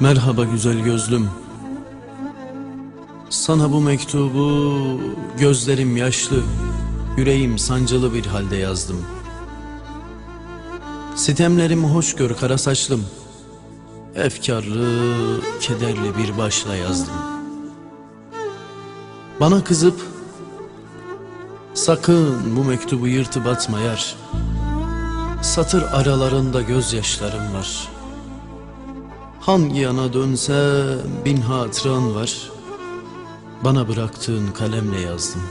Merhaba güzel gözlüm. Sana bu mektubu gözlerim yaşlı, yüreğim sancılı bir halde yazdım. Sitemlerimi hoş gör kara saçlım. Efkarlı, kederli bir başla yazdım. Bana kızıp sakın bu mektubu yırtıp atma yar. Satır aralarında gözyaşlarım var. Hangi yana dönsem bin hatıran var. Bana bıraktığın kalemle yazdım.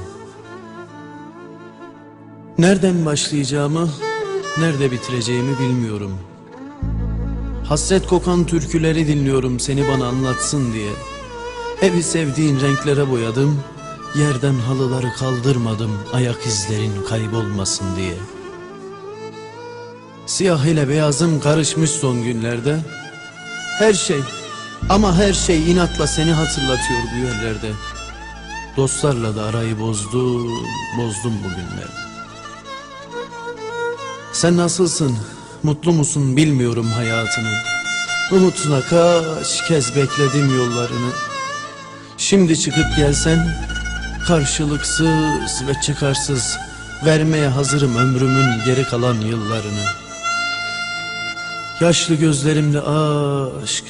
Nereden başlayacağımı, nerede bitireceğimi bilmiyorum. Hasret kokan türküleri dinliyorum seni bana anlatsın diye. Evi sevdiğin renklere boyadım. Yerden halıları kaldırmadım ayak izlerin kaybolmasın diye. Siyah ile beyazım karışmış son günlerde. Her şey ama her şey inatla seni hatırlatıyor bu yerlerde. Dostlarla da arayı bozdum, bozdum bugünlerde. Sen nasılsın, mutlu musun bilmiyorum hayatını. Umutuna kaç kez bekledim yollarını. Şimdi çıkıp gelsen karşılıksız ve çıkarsız vermeye hazırım ömrümün geri kalan yıllarını. Yaşlı gözlerimle aşk